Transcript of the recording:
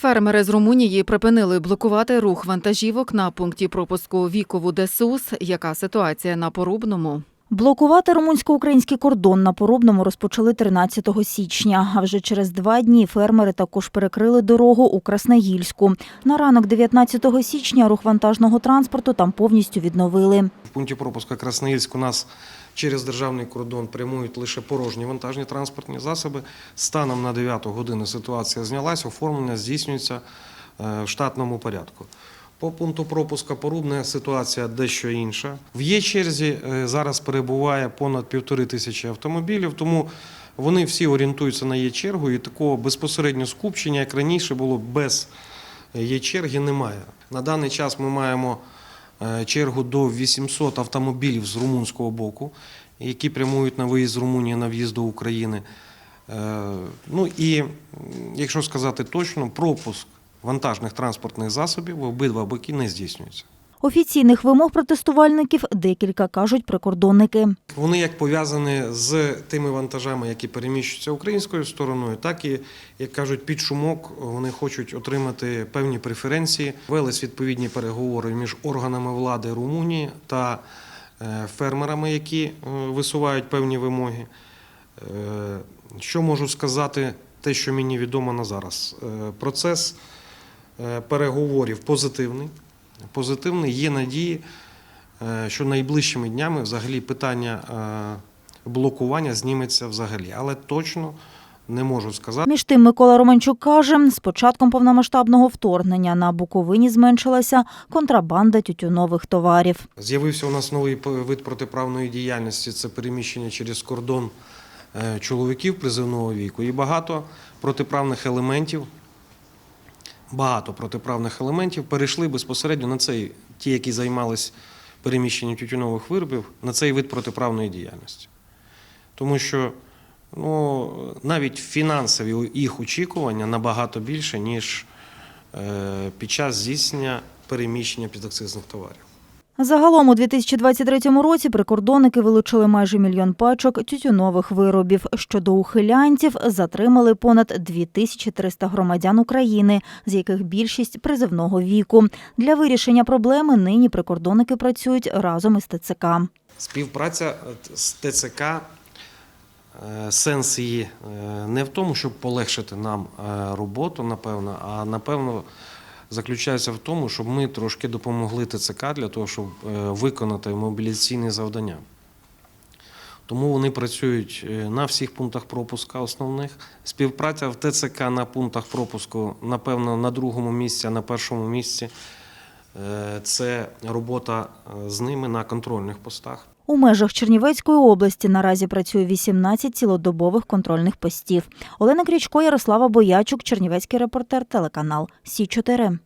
Фермери з Румунії припинили блокувати рух вантажівок на пункті пропуску Вікову Десус. Яка ситуація на Порубному? Блокувати румунсько-український кордон на Порубному розпочали 13 січня. А вже через два дні фермери також перекрили дорогу у Краснаїльську. На ранок 19 січня рух вантажного транспорту там повністю відновили. В пункті пропуска Красноїльськ у нас через державний кордон прямують лише порожні вантажні транспортні засоби. Станом на 9 годину ситуація знялась, оформлення здійснюється е, в штатному порядку. По пункту пропуска Порубне ситуація дещо інша. В є черзі е, зараз перебуває понад півтори тисячі автомобілів, тому вони всі орієнтуються на є чергу і такого безпосередньо скупчення, як раніше було без є черги, немає. На даний час ми маємо е, чергу до 800 автомобілів з румунського боку, які прямують на виїзд з Румунії на в'їзд до України. Е, Ну і якщо сказати точно, пропуск вантажних транспортних засобів в обидва боки не здійснюється. Офіційних вимог протестувальників декілька кажуть прикордонники. Вони як пов'язані з тими вантажами, які переміщуються українською стороною, так і, як кажуть, під шумок вони хочуть отримати певні преференції. Велись відповідні переговори між органами влади Румунії та е, фермерами, які е, висувають певні вимоги. Е, Що можу сказати, те, що мені відомо на зараз. Процес переговорів позитивний. Позитивний є надії, е, що найближчими днями взагалі питання е, блокування зніметься взагалі, але точно не можу сказати. Між тим Микола Романчук каже, з початком повномасштабного вторгнення на Буковині зменшилася контрабанда тютюнових товарів. З'явився у нас новий вид протиправної діяльності це переміщення через кордон е, чоловіків призивного віку. І багато протиправних елементів, багато протиправних елементів перейшли безпосередньо на цей, ті, які займались переміщенням тютюнових виробів, на цей вид протиправної діяльності. Тому що ну, навіть фінансові їх очікування набагато більше, ніж е, під час здійснення переміщення підакцизних товарів. Загалом у 2023 році прикордонники вилучили майже мільйон пачок тютюнових виробів. Щодо ухилянців, затримали понад 2300 громадян України, з яких більшість призивного віку. Для вирішення проблеми нині прикордонники працюють разом із ТЦК. Співпраця е, з ТЦК, е, сенс її е, не в тому, щоб полегшити нам роботу, напевно, а напевно заключається в тому, щоб ми трошки допомогли ТЦК для того, щоб е, виконати мобілізаційні завдання. Тому вони працюють е, на всіх пунктах пропуска основних. Співпраця в ТЦК на пунктах пропуску, напевно, на другому місці, а на першому місці це робота е, з ними на контрольних постах. У межах Чернівецької області наразі працює 18 цілодобових контрольних постів. Олена Крічко, Ярослава Боячук, Чернівецький репортер, телеканал Сі 4